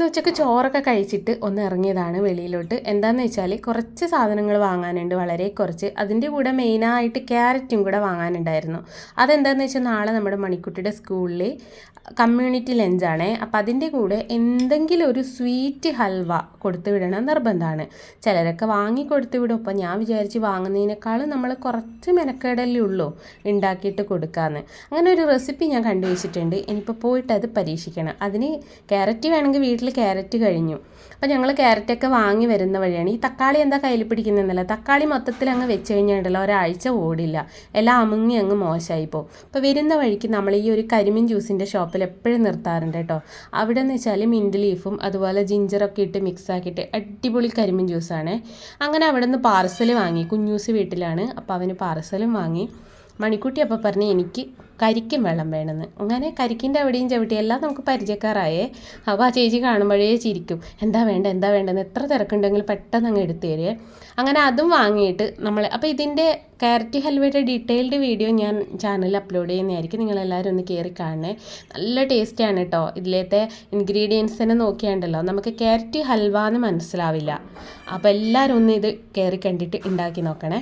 ഇന്ന് ഉച്ചയ്ക്ക് ചോറൊക്കെ കഴിച്ചിട്ട് ഒന്ന് ഇറങ്ങിയതാണ് വെളിയിലോട്ട്. എന്താണെന്ന് വെച്ചാൽ കുറച്ച് സാധനങ്ങൾ വാങ്ങാനുണ്ട് വളരെ കുറച്ച്. അതിന്റെ കൂടെ മെയിനായിട്ട് ക്യാരറ്റും കൂടെ വാങ്ങാനുണ്ടായിരുന്നു. അതെന്താണെന്ന് വെച്ചാൽ നാളെ നമ്മുടെ മണിക്കുട്ടിയുടെ സ്കൂളിൽ കമ്മ്യൂണിറ്റി ലഞ്ചാണ് അപ്പം അതിന്റെ കൂടെ എന്തെങ്കിലും ഒരു സ്വീറ്റ് ഹൽവ കൊടുത്തു വിടണം നിർബന്ധമാണ് ചിലരൊക്കെ വാങ്ങി കൊടുത്തു വിടും. അപ്പം ഞാൻ വിചാരിച്ച് വാങ്ങുന്നതിനേക്കാളും നമ്മൾ കുറച്ച് മെനക്കേടല്ലേ ഉള്ളൂ ഉണ്ടാക്കിയിട്ട് കൊടുക്കാമെന്ന് അങ്ങനെ ഒരു റെസിപ്പി ഞാൻ കണ്ടുവച്ചിട്ടുണ്ട്. ഇനിയിപ്പോൾ പോയിട്ട് അത് പരീക്ഷിക്കണം. അതിന് ക്യാരറ്റ് വേണമെങ്കിൽ വീട്ടിൽ ക്യാരറ്റ് കഴിഞ്ഞു. അപ്പോൾ ഞങ്ങൾ ക്യാരറ്റൊക്കെ വാങ്ങി വരുന്ന വഴിയാണ്. ഈ തക്കാളി എന്താ കയ്യിൽ പിടിക്കുന്നതെന്നല്ല തക്കാളി മൊത്തത്തിൽ അങ്ങ് വെച്ച് കഴിഞ്ഞിട്ടുണ്ടല്ലോ ഒരാഴ്ച ഓടില്ല. എല്ലാം അമുങ്ങി അങ്ങ് മോശമായി പോകും. അപ്പോൾ വരുന്ന വഴിക്ക് നമ്മൾ ഈ ഒരു കരിമീൻ ജ്യൂസിന്റെ ഷോപ്പിൽ എപ്പോഴും നിർത്താറുണ്ട് കേട്ടോ. അവിടെ എന്ന് വെച്ചാൽ മിന്റ് ലീഫും അതുപോലെ ജിഞ്ചറൊക്കെ ഇട്ട് മിക്സ് ആക്കിയിട്ട് അടിപൊളി കരിമീൻ ജ്യൂസാണ്. അങ്ങനെ അവിടെ നിന്ന് പാർസൽ വാങ്ങി. കുഞ്ഞൂസ് വീട്ടിലാണ്. അപ്പോൾ അവന് പാർസലും വാങ്ങി. മണിക്കുട്ടി അപ്പോൾ പറഞ്ഞ് എനിക്ക് കരിക്കും വെള്ളം വേണമെന്ന്. അങ്ങനെ കരിക്കിന്റെ അവിടെയും ചവിട്ടി എല്ലാം നമുക്ക് പരിചയക്കാരായേ. അപ്പോൾ ആ ചേച്ചി കാണുമ്പോഴേ ചിരിക്കും. എന്താ വേണ്ട എന്താ വേണ്ടെന്ന് എത്ര തിരക്കുണ്ടെങ്കിലും പെട്ടെന്ന് അങ്ങ് എടുത്തു തരുമേ അങ്ങനെ അതും വാങ്ങിയിട്ട് നമ്മൾ അപ്പോൾ ഇതിന്റെ ക്യാരറ്റ് ഹൽവയുടെ ഡീറ്റെയിൽഡ് വീഡിയോ ഞാൻ ചാനലിൽ അപ്ലോഡ് ചെയ്യുന്നതായിരിക്കും. നിങ്ങളെല്ലാവരും ഒന്ന് കയറി കാണണേ. നല്ല ടേസ്റ്റിയാണ് കേട്ടോ ഇതിലത്തെ ഇൻഗ്രീഡിയൻസിനെ നോക്കിയാണ്ടല്ലോ. നമുക്ക് ക്യാരറ്റ് ഹൽവ എന്ന് മനസ്സിലാവില്ല. അപ്പോൾ എല്ലാവരും ഒന്ന് ഇത് കയറി കണ്ടിട്ട് ഉണ്ടാക്കി നോക്കണേ.